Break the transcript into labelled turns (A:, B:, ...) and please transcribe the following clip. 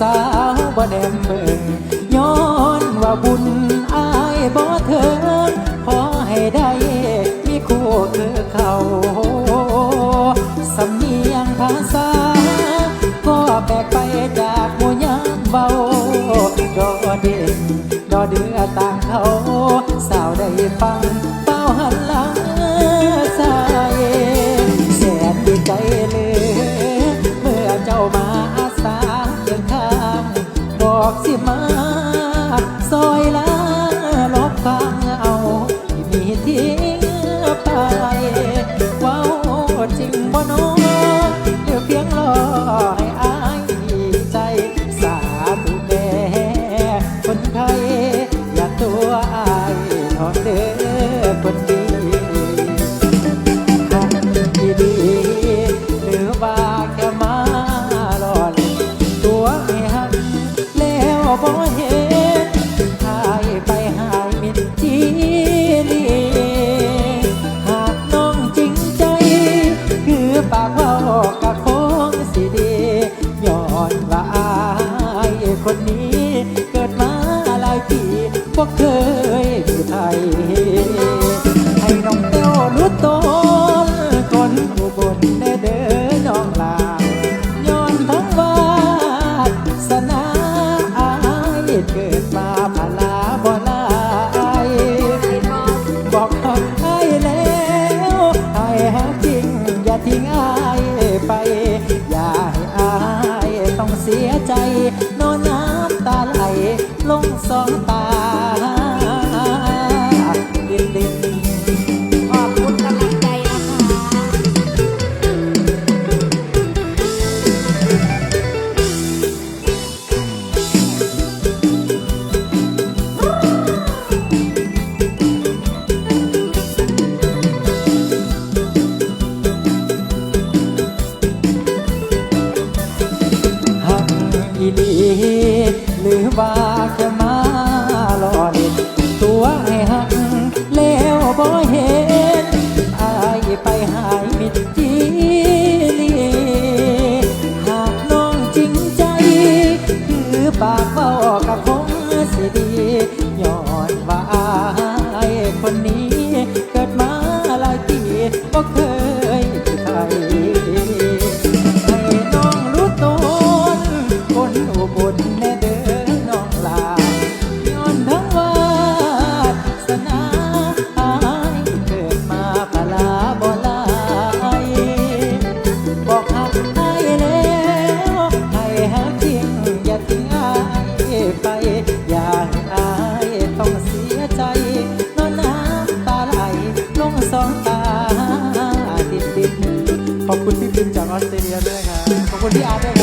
A: สาวบ่แนมเบิ่งย้อนว่าบุญอายบ่เถิงขอให้ได้มีคู่คือเขาสำเนียงภาษา ก็แปลกไปจากหมู่ยามเบาดอเด่นดอเดือต่างเขา สาวได้ฟังเป้าหัน สิมาซอยลาลบฟังเอามีทิ้งไปว้าจริงบ่น้อเดี๋ยวเพียงรอให้อายใจสาธุแม่คนไทยอย่าตัวอายนอนเด้อ บ่เคยมีไทย ให้น้องเต้วรู้ตนคนอุบลได้เด้อน้องลาย้อนทั้งวาสนาอายเกิดมาพลาบ่ลายบอกหักอายแล้วให้หักจริง อย่าทิ้งอายไป อย่าให้อายต้องเสียใจนอน สองตา ปากเว้ากับคงสิดีย้อนว่าอายคนนี้ ขอบคุณพี่พิมจากออสเตรเลียด้วยครับ ขอบคุณพี่อาร์ต